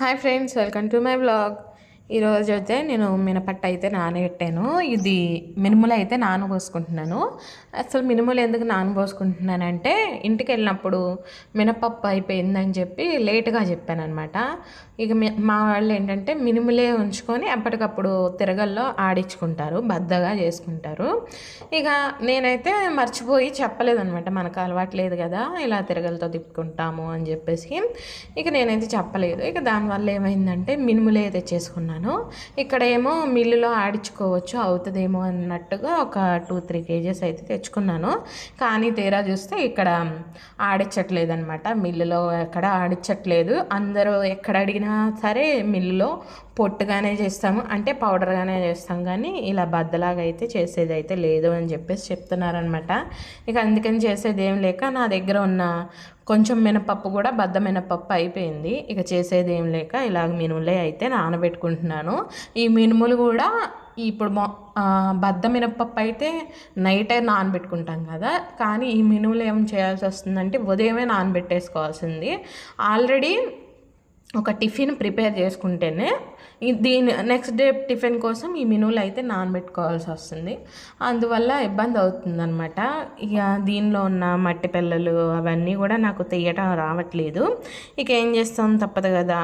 Hi friends welcome to my blog ఈరోజు అయితే నేను మినపట్టు అయితే నానబెట్టాను. ఇది మినుములు అయితే నానబోసుకుంటున్నాను. అసలు మినుములు ఎందుకు నానబోసుకుంటున్నానంటే ఇంటికి వెళ్ళినప్పుడు మినపప్పు అయిపోయిందని చెప్పి లేటుగా చెప్పాను అనమాట ఇక మా వాళ్ళు ఏంటంటే మినుములే ఉంచుకొని ఎప్పటికప్పుడు తిరగల్లో ఆడించుకుంటారు బద్దగా చేసుకుంటారు. ఇక నేనైతే మర్చిపోయి చెప్పలేదనమాట మనకు అలవాటు లేదు కదా ఇలా తిరగలతో తిప్పుకుంటాము అని చెప్పేసి. ఇక నేనైతే చెప్పలేదు. ఇక దానివల్ల ఏమైందంటే మినుములే తెచ్చేసుకున్నాను. ఇక్కడ ఏమో మిల్లులో ఆడించుకోవచ్చు అవుతుందేమో అన్నట్టుగా ఒక టూ త్రీ కేజెస్ అయితే తెచ్చుకున్నాను. కానీ తీరా చూస్తే ఇక్కడ ఆడించట్లేదు అనమాట మిల్లులో ఎక్కడ ఆడించట్లేదు. అందరూ ఎక్కడ అడిగినా సరే మిల్లులో పొట్టుగానే చేస్తాము. అంటే పౌడర్గానే చేస్తాం. కానీ ఇలా బద్దలాగా అయితే చేసేది అయితే లేదు అని చెప్పేసి చెప్తున్నారనమాట ఇక అందుకని చేసేది ఏం లేక నా దగ్గర ఉన్న కొంచెం మినపప్పు కూడా బద్ద మినపప్పు అయిపోయింది. ఇక చేసేది ఏం లేక ఇలాగ మినుములే అయితే నానబెట్టుకుంటున్నాను. ఈ మినుములు కూడా ఇప్పుడు మొ బద్ద మినపప్పు అయితే నైటే నానబెట్టుకుంటాం కదా. కానీ ఈ మినుములు ఏం చేయాల్సి వస్తుందంటే ఉదయమే నానబెట్టేసుకోవాల్సింది. ఆల్రెడీ ఒక టిఫిన్ ప్రిపేర్ చేసుకుంటేనే దీని నెక్స్ట్ డే టిఫిన్ కోసం ఈ మినువులు అయితే నానబెట్టుకోవాల్సి వస్తుంది. అందువల్ల ఇబ్బంది అవుతుందన్నమాట. ఇక దీనిలో ఉన్న మట్టి పిల్లలు అవన్నీ కూడా నాకు తీయటం రావట్లేదు. ఇక ఏం చేస్తాం? తప్పదు కదా.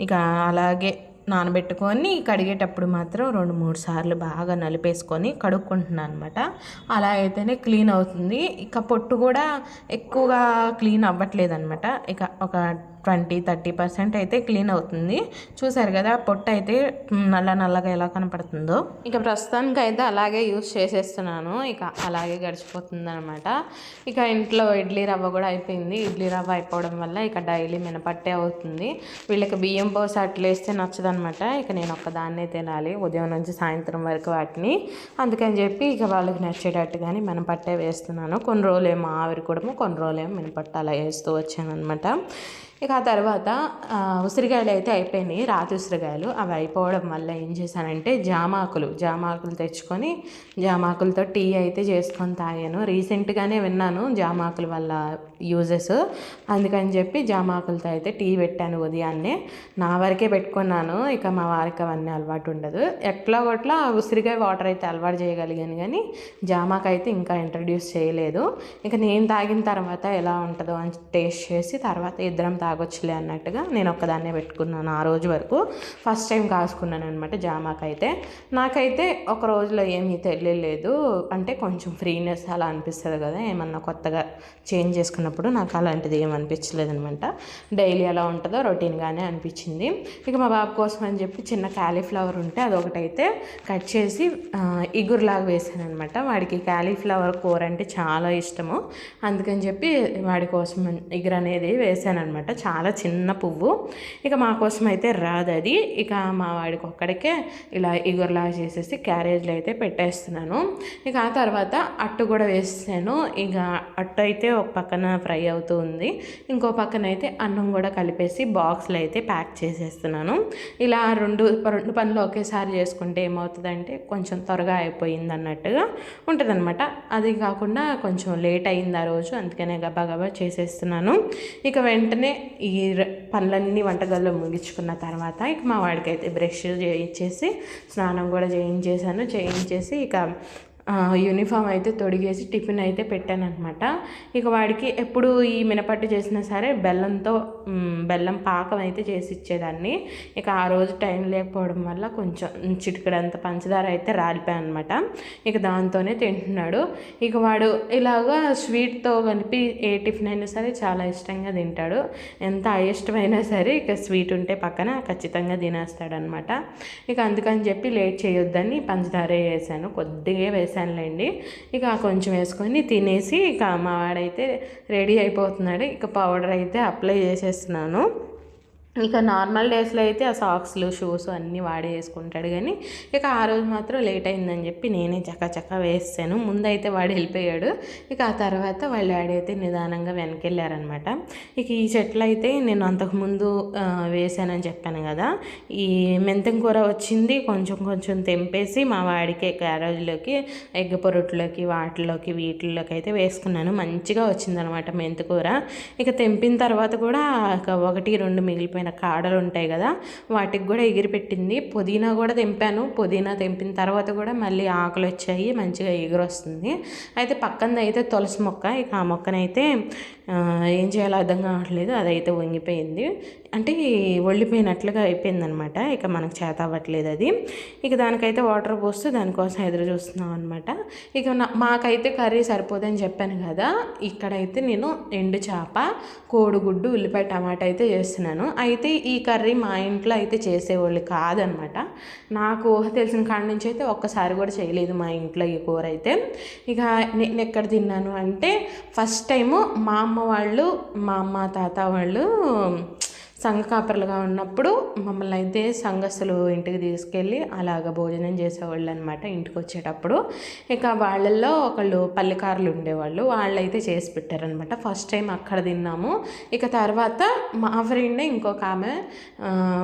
ఇక అలాగే నానబెట్టుకొని కడిగేటప్పుడు మాత్రం రెండు మూడు సార్లు బాగా నలిపేసుకొని కడుక్కుంటున్నాను అనమాట అలా అయితేనే క్లీన్ అవుతుంది. ఇక పొట్టు కూడా ఎక్కువగా క్లీన్ అవ్వట్లేదు అనమాట ఇక ఒక ట్వంటీ థర్టీ పర్సెంట్ అయితే క్లీన్ అవుతుంది. చూసారు కదా పొట్టు అయితే నల్ల నల్లగా ఎలా కనపడుతుందో. ఇక ప్రస్తుతానికి అయితే అలాగే యూస్ చేసేస్తున్నాను. ఇక అలాగే గడిచిపోతుంది అనమాట ఇక ఇంట్లో ఇడ్లీ రవ్వ కూడా అయిపోయింది. ఇడ్లీ రవ్వ అయిపోవడం వల్ల ఇక డైలీ మినపట్టే అవుతుంది. వీళ్ళకి బియ్యం పోసి అట్లా వేస్తే నచ్చదనమాట ఇక నేను ఒక్కదాన్నే తినాలి. ఉదయం నుంచి సాయంత్రం వరకు వాటిని. అందుకని చెప్పి ఇక వాళ్ళకి నచ్చేటట్టుగానే మినపట్టే వేస్తున్నాను. కొన్ని రోజులేమో ఆవిరి కూడా కొన్ని రోజులేమో మినపట్ట అలా వేస్తూ వచ్చాను అనమాట ఇక ఆ తర్వాత ఉసిరికాయలు అయితే అయిపోయినాయి. రాతి ఉసిరికాయలు అవి అయిపోవడం వల్ల ఏం చేశానంటే జామాకులు జామాకులు తెచ్చుకొని జామాకులతో టీ అయితే చేసుకొని తాగాను. రీసెంట్గానే విన్నాను జామాకుల వల్ల యూజెస్ అందుకని చెప్పి జామాకులతో అయితే టీ పెట్టాను ఉదయాన్నే. నా వరకే పెట్టుకున్నాను. ఇక మా వారికి అవన్నీ అలవాటు ఉండదు. ఎట్లా కొట్లా ఉసిరికాయ వాటర్ అయితే అలవాటు చేయగలిగాను కానీ జామాకు అయితే ఇంకా ఇంట్రడ్యూస్ చేయలేదు. ఇక నేను తాగిన తర్వాత ఎలా ఉంటుందో అని టేస్ట్ చేసి తర్వాత ఇద్దరం తాగొచ్చులే అన్నట్టుగా నేను ఒక్కదాన్నే పెట్టుకున్నాను ఆ రోజు వరకు. ఫస్ట్ టైం కాసుకున్నాను అనమాట జామాకైతే. నాకైతే ఒక రోజులో ఏమీ తెలియలేదు. అంటే కొంచెం ఫ్రీనెస్ అలా అనిపిస్తుంది కదా ఏమన్నా కొత్తగా చేంజ్ చేసుకున్నప్పుడు నాకు అలాంటిది ఏం అనిపించలేదు అనమాట డైలీ ఎలా ఉంటుందో రొటీన్గానే అనిపించింది. ఇక మా బాబు కోసం అని చెప్పి చిన్న క్యాలీఫ్లవర్ ఉంటే అదొకటైతే కట్ చేసి ఇగురులాగా వేసాను అనమాట వాడికి క్యాలీఫ్లవర్ కూర అంటే చాలా ఇష్టము. అందుకని చెప్పి వాడి కోసం ఇగురు అనేది వేసాను అనమాట చాలా చిన్న పువ్వు. ఇక మా కోసం అయితే రాదు అది ఇక మా వాడికి ఒక్కడికే ఇలా ఇగురులాగా చేసేసి క్యారేజ్లో అయితే పెట్టేస్తున్నాను. ఇక ఆ తర్వాత అట్టు కూడా వేసాను ఇక అట్టు అయితే ఒక పక్కన ఫ్రై అవుతూ ఉంది. ఇంకో పక్కన అయితే అన్నం కూడా కలిపేసి బాక్స్లో అయితే ప్యాక్ చేసేస్తున్నాను. ఇలా రెండు రెండు పనులు ఒకేసారి చేసుకుంటే ఏమవుతుందంటే కొంచెం త్వరగా అయిపోయింది అన్నట్టుగా ఉంటుందన్నమాట. అది కాకుండా కొంచెం లేట్ అయింది ఆ రోజు. అందుకనే గబా గబా చేసేస్తున్నాను. ఇక వెంటనే ఈ పనులన్నీ వంటగదిలో ముగించుకున్న తర్వాత ఇక మా వాడికి అయితే బ్రష్ చేయించేసి స్నానం కూడా చేయించేసాను చేయించేసి ఇక యూనిఫామ్ అయితే తొడిగేసి టిఫిన్ అయితే పెట్టాను అనమాట ఇక వాడికి ఎప్పుడు ఈ మినపట్టు చేసినా సరే బెల్లంతో బెల్లం పాకం అయితే చేసి ఇచ్చేదాన్ని. ఇక ఆ రోజు టైం లేకపోవడం వల్ల కొంచెం చిటికడంత పంచదార అయితే రాలిపోయాను అనమాట ఇక దాంతోనే తింటున్నాడు. ఇక వాడు ఇలాగా స్వీట్తో కలిపి ఏ టిఫిన్ అయినా సరే చాలా ఇష్టంగా తింటాడు. ఎంత అయిష్టమైనా సరే ఇక స్వీట్ ఉంటే పక్కన ఖచ్చితంగా తినేస్తాడనమాట ఇక అందుకని చెప్పి లేట్ చేయొద్దని పంచదార వేసాను. కొద్దిగా వేసాను. వేసానులేండి ఇక కొంచెం వేసుకొని తినేసి ఇక మా వాడైతే రెడీ అయిపోతున్నాడు. ఇక పౌడర్ అయితే అప్లై చేసేస్తున్నాను. ఇక నార్మల్ డేస్లో అయితే ఆ సాక్స్లు షూస్ అన్నీ వాడే వేసుకుంటాడు కానీ ఇక ఆ రోజు మాత్రం లేట్ అయిందని చెప్పి నేనే చక్కచక్క వేస్తాను. ముందైతే వాడు వెళ్ళిపోయాడు. ఇక ఆ తర్వాత వాళ్ళ డాడీ అయితే నిదానంగా వెనకెళ్ళారనమాట. ఇక ఈ చెట్లు అయితే నేను అంతకుముందు వేసానని చెప్పాను కదా. ఈ మెంతం కూర వచ్చింది కొంచెం కొంచెం తెంపేసి మా వాడికి క్యారేజ్లోకి ఎగ్ పొరట్లోకి వాటిలోకి వీటిల్లోకి అయితే వేసుకున్నాను. మంచిగా వచ్చిందనమాట మెంతికూర ఇక తెంపిన తర్వాత కూడా ఒకటి రెండు మిగిలిపోయిన పైన కాడలు ఉంటాయి కదా వాటికి కూడా ఎగిరి పెట్టింది పుదీనా కూడా తెంపాను. పుదీనా తెంపిన తర్వాత కూడా మళ్ళీ ఆకులు వచ్చాయి మంచిగా ఎగురు వస్తుంది అయితే పక్కన అయితే తులసి మొక్క. ఇక ఆ మొక్కనైతే ఏం చేయాలో అర్థం కావట్లేదు. అదైతే వంగిపోయింది. అంటే ఒళ్ళిపోయినట్లుగా అయిపోయిందనమాట. ఇక మనకు చేత అవ్వట్లేదు అది. ఇక దానికైతే వాటర్ పోస్తూ దానికోసం ఎదురు చూస్తున్నాం అనమాట ఇక మాకైతే కర్రీ సరిపోదని చెప్పాను కదా. ఇక్కడైతే నేను ఎండు చేప కోడిగుడ్డు ఉల్లిపాయ టమాటా అయితే చేస్తున్నాను. అయితే అయితే ఈ కర్రీ మా ఇంట్లో అయితే చేసేవాళ్ళు కాదనమాట. నాకు ఊహ తెలిసిన కాడ నుంచి అయితే ఒక్కసారి కూడా చేయలేదు మా ఇంట్లో ఈ కూర అయితే. ఇక నేను ఎక్కడ తిన్నాను అంటే ఫస్ట్ టైము మా అమ్మ వాళ్ళు మా అమ్మ తాత వాళ్ళు సంఘ కాపరులుగా ఉన్నప్పుడు మమ్మల్ని అయితే సంఘస్థులు ఇంటికి తీసుకెళ్ళి అలాగ భోజనం చేసేవాళ్ళు అనమాట ఇంటికి వచ్చేటప్పుడు ఇక వాళ్ళల్లో ఒకళ్ళు పల్లెకారులు ఉండేవాళ్ళు. వాళ్ళైతే చేసి పెట్టారనమాట. ఫస్ట్ టైం అక్కడ తిన్నాము. ఇక తర్వాత మా ఫ్రెండ్ ఇంకొక ఆమె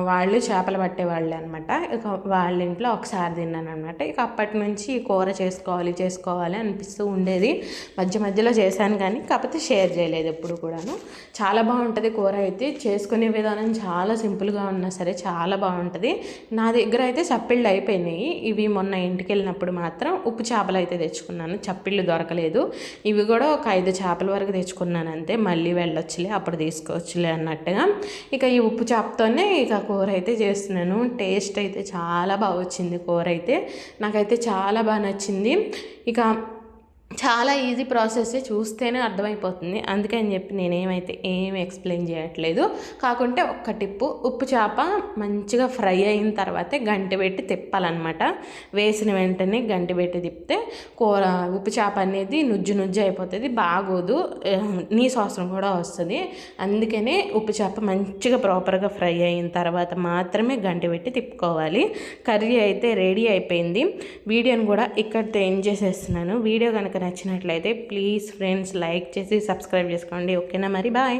వాళ్ళు చేపలు పట్టేవాళ్ళు అనమాట ఇక వాళ్ళ ఇంట్లో ఒకసారి తిన్నాను అనమాట ఇక అప్పటి నుంచి కూర చేసుకోవాలి చేసుకోవాలి అనిపిస్తూ ఉండేది. మధ్య మధ్యలో చేశాను కానీ కాకపోతే షేర్ చేయలేదు ఎప్పుడు కూడాను. చాలా బాగుంటుంది కూర అయితే. చేసుకునే విధానం చాలా సింపుల్గా ఉన్నా సరే చాలా బాగుంటుంది. నా దగ్గర అయితే చప్పిళ్ళు అయిపోయినాయి. ఇవి మొన్న ఇంటికి వెళ్ళినప్పుడు మాత్రం ఉప్పు చేపలు అయితే తెచ్చుకున్నాను. చప్పిళ్ళు దొరకలేదు. ఇవి కూడా ఒక ఐదు చేపల వరకు తెచ్చుకున్నాను అంతే. మళ్ళీ వెళ్ళొచ్చులే అప్పుడు తీసుకోవచ్చులే అన్నట్టుగా. ఇక ఈ ఉప్పు చేపతోనే ఇక కూర అయితే చేస్తున్నాను. టేస్ట్ అయితే చాలా బాగా వచ్చింది కూర అయితే. నాకైతే చాలా బాగా నచ్చింది. ఇక చాలా ఈజీ ప్రాసెస్ చూస్తేనే అర్థమైపోతుంది. అందుకని చెప్పి నేనేమైతే ఏమి ఎక్స్ప్లెయిన్ చేయట్లేదు. కాకుంటే ఒక్క టిప్పు. ఉప్పు చేప మంచిగా ఫ్రై అయిన తర్వాతే గంటి పెట్టి తిప్పాలన్నమాట. వేసిన వెంటనే గంటి పెట్టి తిప్పితే కూర ఉప్పు చేప అనేది నుజ్జు నుజ్జు అయిపోతుంది బాగోదు. నీ అవసరం కూడా వస్తుంది. అందుకనే ఉప్పు చేప మంచిగా ప్రాపర్గా ఫ్రై అయిన తర్వాత మాత్రమే గంటి పెట్టి తిప్పుకోవాలి. కర్రీ అయితే రెడీ అయిపోయింది. వీడియోని కూడా ఇక్కడితో ఎండ్ చేసేస్తున్నాను. వీడియో కనుక కనుక నచ్చినట్లయితే ప్లీజ్ ఫ్రెండ్స్ లైక్ చేసి సబ్స్క్రైబ్ చేసుకోండి. ఓకేనా మరి? బాయ్.